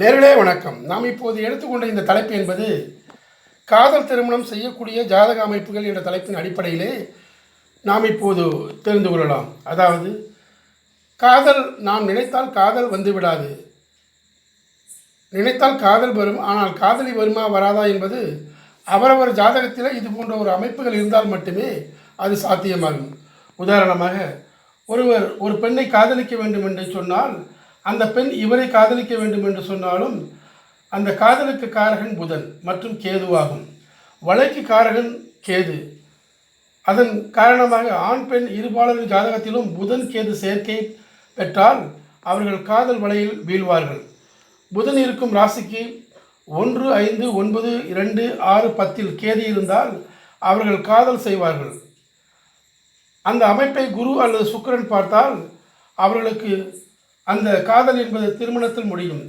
நேரிலே வணக்கம். நாம் இப்போது எடுத்துக்கொண்ட இந்த தலைப்பு என்பது காதல் திருமணம் செய்யக்கூடிய ஜாதக அமைப்புகள் என்ற தலைப்பின் அடிப்படையிலே நாம் இப்போது தெரிந்து கொள்ளலாம். அதாவது காதல் நாம் நினைத்தால் காதல் வந்துவிடாது நினைத்தால் காதல் வரும் ஆனால் காதலி வருமா வராதா என்பது அவரவர் ஜாதகத்தில் இது போன்ற ஒரு அமைப்புகள் இருந்தால் மட்டுமே அது சாத்தியமாகும். உதாரணமாக ஒருவர் ஒரு பெண்ணை காதலிக்க வேண்டும் என்று சொன்னால் அந்த பெண் இவரை காதலிக்க வேண்டும் என்று சொன்னாலும் அந்த காதலுக்கு காரகன் புதன் மற்றும் கேதுவாகும் வலைக்கு காரகன் கேது. அதன் காரணமாக ஆண் பெண் இருபாலரின் ஜாதகத்திலும் புதன் கேது சேர்க்கை பெற்றால் அவர்கள் காதல் வலையில் வீழ்வார்கள். புதன் இருக்கும் ராசிக்கு ஒன்று ஐந்து ஒன்பது இரண்டு ஆறு பத்தில் கேது இருந்தால் அவர்கள் காதல் செய்வார்கள். அந்த அமைப்பை குரு அல்லது சுக்கரன் பார்த்தால் அவர்களுக்கு அந்த காதல் என்பது திருமணத்தில் முடியும்.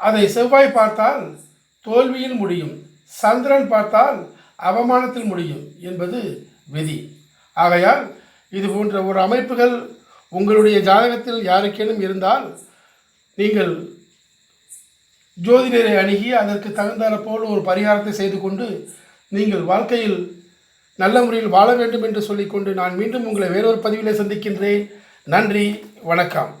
அதை செவ்வாய் பார்த்தால் தோல்வியில் முடியும். சந்திரன் பார்த்தால் அவமானத்தில் முடியும் என்பது விதி. ஆகையால் இது போன்ற ஒரு அமைப்புகள் உங்களுடைய ஜாதகத்தில் யாருக்கேனும் இருந்தால் நீங்கள் ஜோதிடரை அணுகி அதற்கு தகுந்தாற போல் ஒரு பரிகாரத்தை செய்து கொண்டு நீங்கள் வாழ்க்கையில் நல்ல முறையில் வாழ வேண்டும் என்று சொல்லிக்கொண்டு நான் மீண்டும் உங்களை வேறொரு பதிவிலே சந்திக்கின்றேன். நன்றி வணக்கம்.